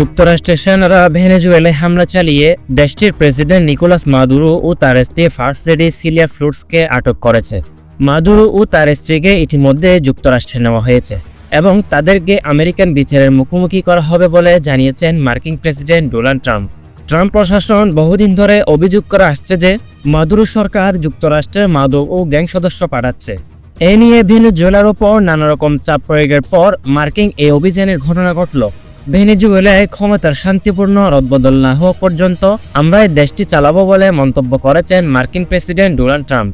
যুক্তরাষ্ট্রের সেনারা ভেনেজুয়েলায় হামলা চালিয়ে দেশটির প্রেসিডেন্ট নিকোলাস মাদুরো ও তার স্ত্রী ফার্স্ট লেডি সিলিয়া ফ্লুটসকে আটক করেছে। মাদুরো ও তার স্ত্রীকে ইতিমধ্যে যুক্তরাষ্ট্রে নেওয়া হয়েছে এবং তাদেরকে আমেরিকান বিচারের মুখোমুখি করা হবে বলে জানিয়েছেন মার্কিন প্রেসিডেন্ট ডোনাল্ড ট্রাম্প। ট্রাম্প প্রশাসন বহুদিন ধরে অভিযোগ করে আসছে যে মাদুরো সরকার যুক্তরাষ্ট্রের মাদক ও গ্যাং সদস্য পাঠাচ্ছে। এ নিয়ে ভেনেজুয়েলার ওপর নানা রকম চাপ প্রয়োগের পর মার্কিন এই অভিযানের ঘটনা ঘটল। ভেনেজুয়েলায় ক্ষমতার শান্তিপূর্ণ রদবদল না হওয়া পর্যন্ত আমরা এই দেশটি চালাবো বলে মন্তব্য করেছেন মার্কিন প্রেসিডেন্ট ডোনাল্ড ট্রাম্প।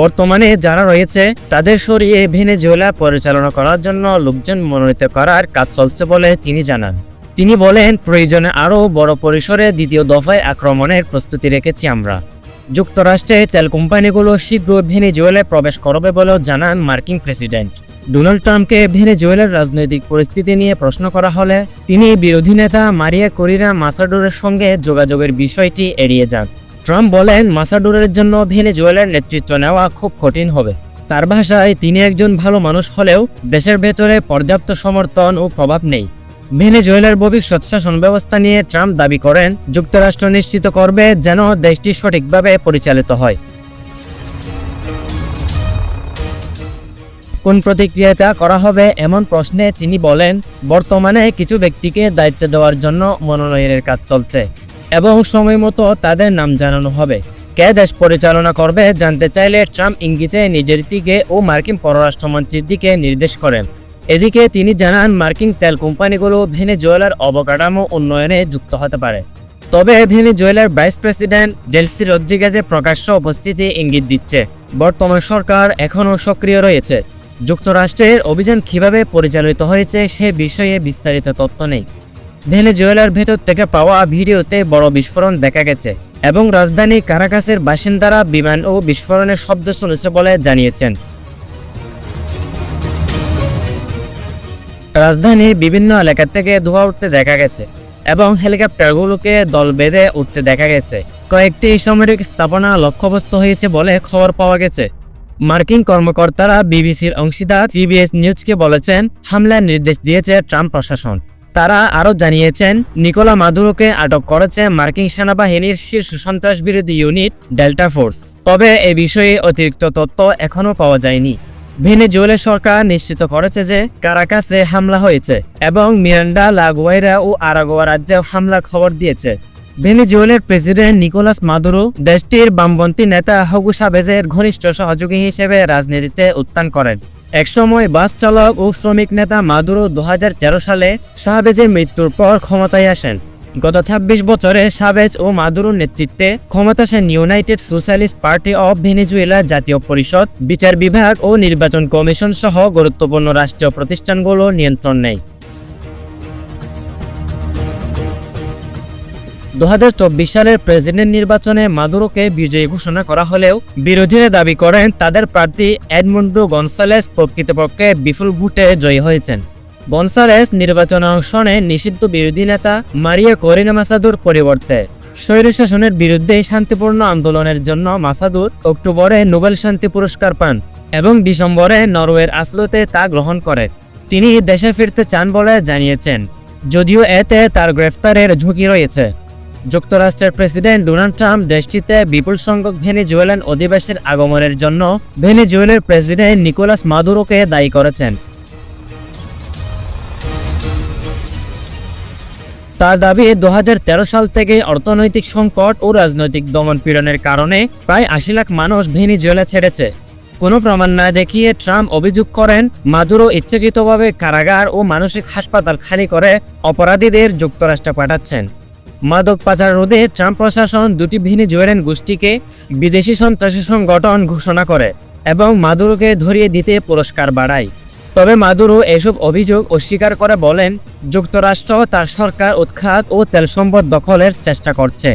বর্তমানে যারা রয়েছে, তাদের সরিয়ে ভেনেজুয়েলা পরিচালনা করার জন্য লোকজন মনোনীত করার কাজ চলছে বলে তিনি জানান। তিনি বলেন, প্রয়োজনে আরও বড় পরিসরে দ্বিতীয় দফায় আক্রমণের প্রস্তুতি রেখেছি আমরা। যুক্তরাষ্ট্রে তেল কোম্পানিগুলো শীঘ্র ভেনেজুয়েলায় প্রবেশ করবে বলেও জানান মার্কিন প্রেসিডেন্ট। ডোনাল্ড ট্রাম্পকে ভেনেজুয়েলার রাজনৈতিক পরিস্থিতি নিয়ে প্রশ্ন করা হলে তিনি বিরোধী নেতা মারিয়া করিনা মাসাডোরের সঙ্গে যোগাযোগের বিষয়টি এড়িয়ে যান ট্রাম্প বলেন, মাসাডোরের জন্য ভেনেজুয়েলার নেতৃত্ব নেওয়া খুব কঠিন হবে। তার ভাষায়, তিনি একজন ভালো মানুষ হলেও দেশের ভেতরে পর্যাপ্ত সমর্থন ও প্রভাব নেই। ভেনেজুয়েলার ভবিষ্যৎ শাসন ব্যবস্থা নিয়ে ট্রাম্প দাবি করেন, যুক্তরাষ্ট্র নিশ্চিত করবে যেন দেশটি সঠিকভাবে পরিচালিত হয়। কোন প্রতিক্রিয়াটা করা হবে এমন প্রশ্নে তিনি বলেন, বর্তমানে কিছু ব্যক্তিকে দায়িত্ব দেওয়ার জন্য মনোনয়নের কাজ চলছে এবং সময় মতো তাদের নাম জানানো হবে। কে দেশ পরিচালনা করবে জানতে চাইলে ট্রাম্প ইঙ্গিতে নিজের দিকে ও মার্কিন পররাষ্ট্রমন্ত্রীর দিকে নির্দেশ করেন। এদিকে তিনি জানান, মার্কিন তেল কোম্পানিগুলো ভেনেজুয়েলার অবকাঠামো উন্নয়নে যুক্ত হতে পারে। তবে ভেনেজুয়েলার ভাইস প্রেসিডেন্ট জেলসি রদ্রিগেজের প্রকাশ্য উপস্থিতি ইঙ্গিত দিচ্ছে। বর্তমান সরকার এখনও সক্রিয় রয়েছে। যুক্তরাষ্ট্রের অভিযান কীভাবে পরিচালিত হয়েছে সে বিষয়ে বিস্তারিত তথ্য নেই। ভেনেজুয়েলার ভেতর থেকে পাওয়া ভিডিওতে বড় বিস্ফোরণ দেখা গেছে এবং রাজধানী কারাকাসের বাসিন্দারা বিমান ও বিস্ফোরণের শব্দ শুনেছে বলে জানিয়েছেন। রাজধানীর বিভিন্ন এলাকা থেকে ধোঁয়া উঠতে দেখা গেছে এবং হেলিকপ্টারগুলোকে দল বেঁধে উঠতে দেখা গেছে। কয়েকটি সামরিক স্থাপনা লক্ষ্যবস্তু হয়েছে বলে খবর পাওয়া গেছে। মার্কিন কর্মকর্তারা বিবিসির অংশীদার সিবিএস নিউজকে বলেছেন, হামলার নির্দেশ দিয়েছে ট্রাম্প প্রশাসন। তারা আরও জানিয়েছেন, নিকোলা মাদুরোকে আটক করেছে মার্কিন সেনাবাহিনীর শীর্ষ সন্ত্রাস বিরোধী ইউনিট ডেল্টা ফোর্স। তবে এ বিষয়ে অতিরিক্ত তথ্য এখনও পাওয়া যায়নি। ভেনেজুয়েলা সরকার নিশ্চিত করেছে যে কারাকাসে হামলা হয়েছে এবং মিরান্ডা লাগুয়াইরা ও আরাগোয়া রাজ্যে হামলার খবর দিয়েছে। ভেনেজুয়েলার প্রেসিডেন্ট নিকোলাস মাদুরো দেশটির বামপন্থী নেতা হগু সাবেজের ঘনিষ্ঠ সহযোগী হিসেবে রাজনীতিতে উত্থান করেন। একসময় বাস চালক ও শ্রমিক নেতা মাদুরো দু হাজার তেরো সালে সাবেজের মৃত্যুর পর ক্ষমতায় আসেন। গত ২৬ বছরে সাবেজ ও মাদুরোর নেতৃত্বে ক্ষমতাসীন United Socialist Party of Venezuela জাতীয় পরিষদ, বিচার বিভাগ ও নির্বাচন কমিশন সহ গুরুত্বপূর্ণ রাষ্ট্রীয় প্রতিষ্ঠানগুলো নিয়ন্ত্রণ নেয়। দু হাজার চব্বিশ সালের প্রেসিডেন্ট নির্বাচনে মাদুরোকে বিজয়ী ঘোষণা করা হলেও বিরোধীরা দাবি করেন তাদের প্রার্থী এডমন্ডো গনসালেস প্রকৃতপক্ষে বিপুল ভোটে জয়ী হয়েছেন। গনসালেস নির্বাচনে অংশ নিষিদ্ধ বিরোধী নেতা মারিয়া করিনা মাসাদুর পরিবর্তে স্বৈরশাসনের বিরুদ্ধে শান্তিপূর্ণ আন্দোলনের জন্য মাসাদুর অক্টোবরে নোবেল শান্তি পুরস্কার পান এবং ডিসেম্বরে নরওয়ের আসলোতে তা গ্রহণ করে। তিনি দেশে ফিরতে চান বলে জানিয়েছেন, যদিও এতে তার গ্রেফতারের ঝুঁকি রয়েছে। যুক্তরাষ্ট্রের প্রেসিডেন্ট ডোনাল্ড ট্রাম্প দেশটিতে বিপুল সংখ্যক ভেনেজুয়েলান অধিবাসীর আগমনের জন্য ভেনেজুয়েলার প্রেসিডেন্ট নিকোলাস মাদুরোকে দায়ী করেছেন। তার দাবি দু হাজার তেরো সাল থেকে অর্থনৈতিক সংকট ও রাজনৈতিক দমনপীড়নের কারণে প্রায় আশি লাখ মানুষ ভেনিজুয়েলা ছেড়েছে। কোনো প্রমাণ না দেখিয়ে ট্রাম্প অভিযোগ করেন, মাদুরো ইচ্ছাকৃতভাবে কারাগার ও মানসিক হাসপাতাল খালি করে অপরাধীদের যুক্তরাষ্ট্রে পাঠাচ্ছেন। মাদক পাচার রোধে ট্রাম্প প্রশাসন দুটি ভেনিজুয়েলান গোষ্ঠীকে বিদেশি সন্ত্রাসী সংগঠন ঘোষণা করে এবং মাদুরোকে ধরিয়ে দিতে পুরস্কার বাড়ায়। তবে মাদুরো এসব অভিযোগ অস্বীকার করে বলেন, যুক্তরাষ্ট্র তার সরকার উৎখাত ও তেল সম্পদ দখলের চেষ্টা করছে।